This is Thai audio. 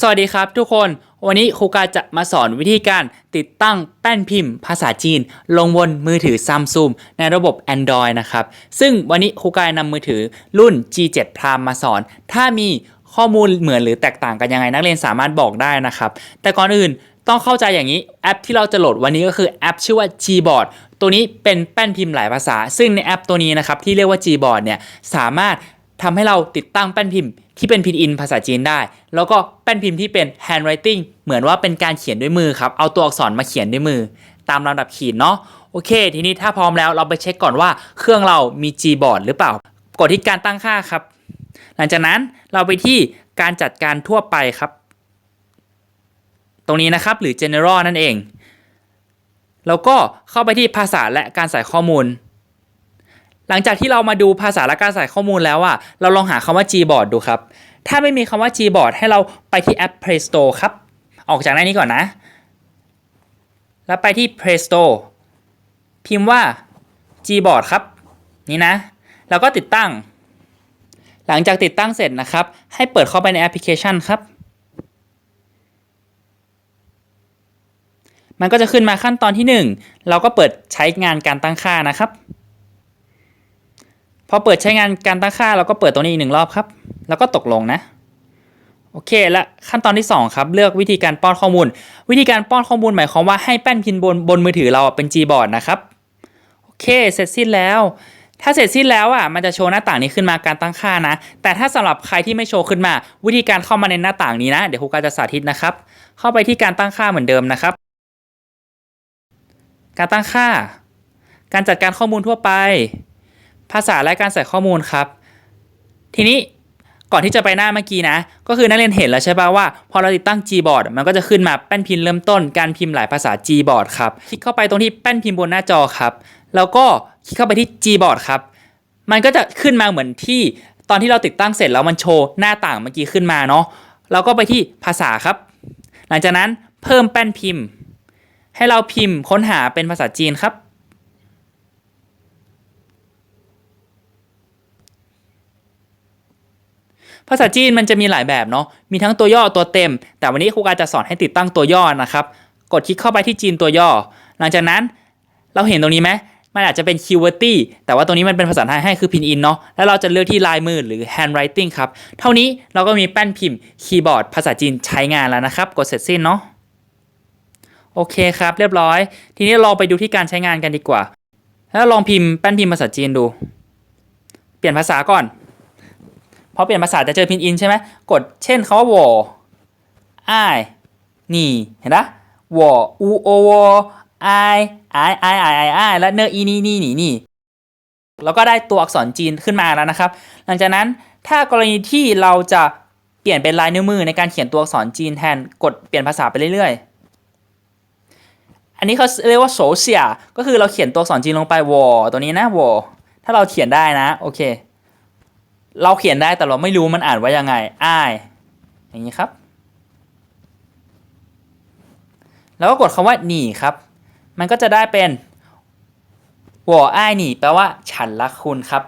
สวัสดีครับทุกคน วันนี้ครูกาจะมาสอนวิธีการติดตั้งแป้นพิมพ์ภาษาจีน ลงบนมือถือ Samsung ในระบบ Android นะครับ ซึ่งวันนี้ครูกานำมือถือรุ่น G7 Prime มาสอน ถ้ามีข้อมูลเหมือนหรือแตกต่างกันยังไงนักเรียนสามารถบอกได้นะครับ แต่ก่อนอื่นต้องเข้าใจอย่างนี้แอปที่เราจะโหลดวันนี้ก็คือแอปชื่อว่า Gboard ตัวนี้เป็นแป้นพิมพ์หลายภาษา ซึ่งในแอปตัวนี้นะครับที่เรียกว่า Gboard เนี่ยสามารถ ทำให้เราติดตั้งแป้นพิมพ์ที่เป็นพินอินภาษาจีนได้ แล้วก็แป้นพิมพ์ที่เป็น handwriting เหมือนว่าเป็นการเขียนด้วยมือครับ เอาตัวอักษรมาเขียนด้วยมือ ตามลำดับขีดเนาะ โอเค ทีนี้ถ้าพร้อมแล้วเราไปเช็คก่อนว่าเครื่องเรามี Gboard หรือเปล่า กดที่การตั้งค่าครับ หลังจากนั้นเราไปที่การจัดการทั่วไปครับ ตรงนี้นะครับหรือ general นั่นเอง แล้วก็เข้าไปที่ภาษาและการใส่ข้อมูล หลังจากที่เรามาดูภาษาและการใส่ข้อมูลแล้วอะเราลองหาคำว่า Gboard ดูครับ ถ้าไม่มีคำว่า Gboard ให้เราไปที่แอป Play Store ครับ ออกจากหน้านี้ก่อนนะ แล้วไปที่ Play Store พิมพ์ว่า Gboard ครับ นี่นะ แล้วก็ติดตั้ง หลังจากติดตั้งเสร็จนะครับ ให้เปิดเข้าไปในแอปพลิเคชันครับ มันก็จะขึ้นมาขั้นตอนที่ 1 เราก็เปิดใช้งานการตั้งค่านะครับ พอเปิดใช้งานการตั้งค่าเราก็เปิดตรงนี้อีกหนึ่งรอบครับ แล้วก็ตกลงนะโอเคและขั้นตอนที่ 2 ครับ เลือกวิธีการป้อนข้อมูล วิธีการป้อนข้อมูลหมายความว่าให้แป้นพิมพ์บนบนมือถือเราเป็น Gboard นะครับโอเคเสร็จสิ้นแล้ว ถ้าเสร็จสิ้นแล้วอะมันจะโชว์หน้าต่างนี้ขึ้นมาการตั้งค่านะ แต่ถ้าสำหรับใครที่ไม่โชว์ขึ้นมา วิธีการเข้ามาในหน้าต่างนี้นะเดี๋ยวครูกาจะสาธิตนะครับ เข้าไปที่การตั้งค่าเหมือนเดิมนะครับ การตั้งค่า การจัดการข้อมูลทั่วไป ภาษาและการใส่ข้อมูลครับ ทีนี้ก่อนที่จะไปหน้าเมื่อกี้นะ ก็คือนักเรียนเห็นแล้วใช่ป่าว่าพอเราติดตั้ง Gboard มันก็จะขึ้นมาแป้นพิมพ์เริ่มต้นการพิมพ์หลายภาษา Gboard ครับ คลิกเข้าไปตรงที่แป้นพิมพ์บนหน้าจอครับ แล้วก็คลิกเข้าไปที่ Gboard ครับ มันก็จะขึ้นมาเหมือนที่ตอนที่เราติดตั้งเสร็จแล้วมันโชว์หน้าต่างเมื่อกี้ขึ้นมาเนาะเราก็ไปที่ภาษาครับ หลังจากนั้นเพิ่มแป้นพิมพ์ ให้เราพิมพ์ค้นหาเป็นภาษาจีนครับ ภาษาจีนมันจะมีหลายแบบเนาะมีทั้งตัวย่อตัวเต็ม แต่วันนี้ครูกาจะสอนให้ติดตั้งตัวย่อนะครับ กดคลิกเข้าไปที่จีนตัวย่อ หลังจากนั้นเราเห็นตรงนี้ไหมมันอาจจะเป็น keywordty แต่ว่าตรงนี้มันเป็นภาษาไทยให้คือพินอินเนาะ แล้วเราจะเลือกที่ลายมือหรือ handwriting ครับ เท่านี้เราก็มีแป้นพิมพ์คีย์บอร์ดภาษาจีนใช้งานแล้วนะครับ กดเสร็จสิ้นเนาะ โอเคครับ เรียบร้อย ทีนี้เราไปดูที่การใช้งานกันดีกว่า แล้วลองพิมพ์แป้นพิมพ์ภาษาจีนดู เปลี่ยนภาษาก่อน พอเปลี่ยนภาษาจะเจอพินอินใช่ไหมกดเช่นคำว่าวออ้ายนี่เห็นปะวออูโอวอไอไอไอไอไอไอและเนออีนี่นี่นี่นี่แล้วก็ได้ตัวอักษรจีนขึ้นมาแล้วนะครับ หลังจากนั้นถ้ากรณีที่เราจะเปลี่ยนเป็นลายนิ้วมือในการเขียนตัวอักษรจีนแทนกดเปลี่ยนภาษาไปเรื่อยๆ อันนี้เขาเรียกว่าโสเสียก็คือเราเขียนตัวอักษรจีนลงไปวอตัวนี้นะวอถ้าเราเขียนได้นะ โอเค เราเขียนได้แต่เราไม่รู้มันอ่านว่ายังไงอ้ายอย่างนี้ครับ แล้วก็กดคำว่าหนีครับ มันก็จะได้เป็นหัวอ้ายหนีแปลว่าฉันรักคุณครับ